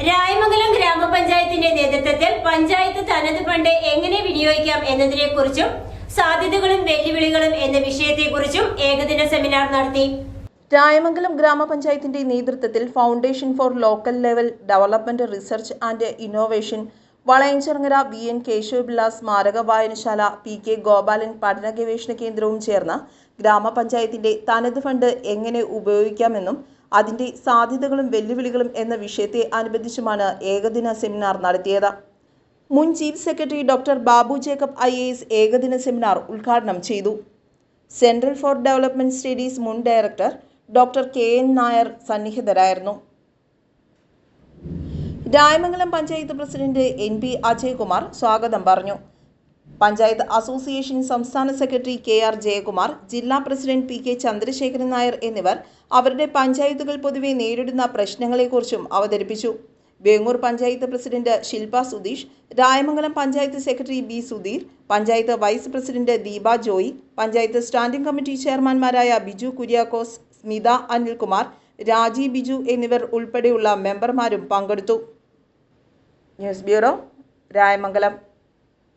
രായമംഗലം ഗ്രാമപഞ്ചായത്തിന്റെ നേതൃത്വത്തിൽ പഞ്ചായത്ത് തനത് ഫണ്ട് എങ്ങനെ വിനിയോഗിക്കാം എന്നതിനെ കുറിച്ചും സാധ്യതകളും വെല്ലുവിളികളും എന്ന വിഷയത്തെക്കുറിച്ചും ഏകദിന സെമിനാർ നടത്തി. രായമംഗലം ഗ്രാമപഞ്ചായത്തിന്റെ നേതൃത്വത്തിൽ foundation for local level development research and innovation Valayanchirangara V N Kesavapillai സ്മാരക വായനശാല പി കെ ഗോപാലൻ പഠന ഗവേഷണ കേന്ദ്രവും ചേർന്ന് ഗ്രാമപഞ്ചായത്തിന്റെ തനത് ഫണ്ട് എങ്ങനെ ഉപയോഗിക്കാമെന്നും അതിന്റെ സാധ്യതകളും വെല്ലുവിളികളും എന്ന വിഷയത്തെ അനുബന്ധിച്ചുമാണ് ഏകദിന സെമിനാർ നടത്തിയത്. മുൻ chief secretary doctor Babu Jacob I A S ഏകദിന സെമിനാർ ഉദ്ഘാടനം ചെയ്തു. സെൻട്രൽ ഫോർ ഡെവലപ്മെന്റ് സ്റ്റഡീസ് മുൻ director doctor K N Nair സന്നിഹിതരായിരുന്നു. Rayamangalam panchayat president N P Ajaykumar സ്വാഗതം പറഞ്ഞു. പഞ്ചായത്ത് അസോസിയേഷൻ സംസ്ഥാന സെക്രട്ടറി കെ ആർ ജയകുമാർ ജില്ലാ president P K Chandrasekharan Nair എന്നിവർ അവരുടെ പഞ്ചായത്തുകൾ പൊതുവെ നേരിടുന്ന പ്രശ്നങ്ങളെക്കുറിച്ചും അവതരിപ്പിച്ചു. Vengoor panchayat president Shilpa Sudheesh Rayamangalam panchayat secretary B Sudheer panchayat vice president Deepa Joy panchayat standing committee ചെയർമാൻമാരായ Biju Kuriakose Smitha Anilkumar Raji Biju എന്നിവർ ഉൾപ്പെടെയുള്ള മെമ്പർമാരും പങ്കെടുത്തു. News bureau Rayamangalam.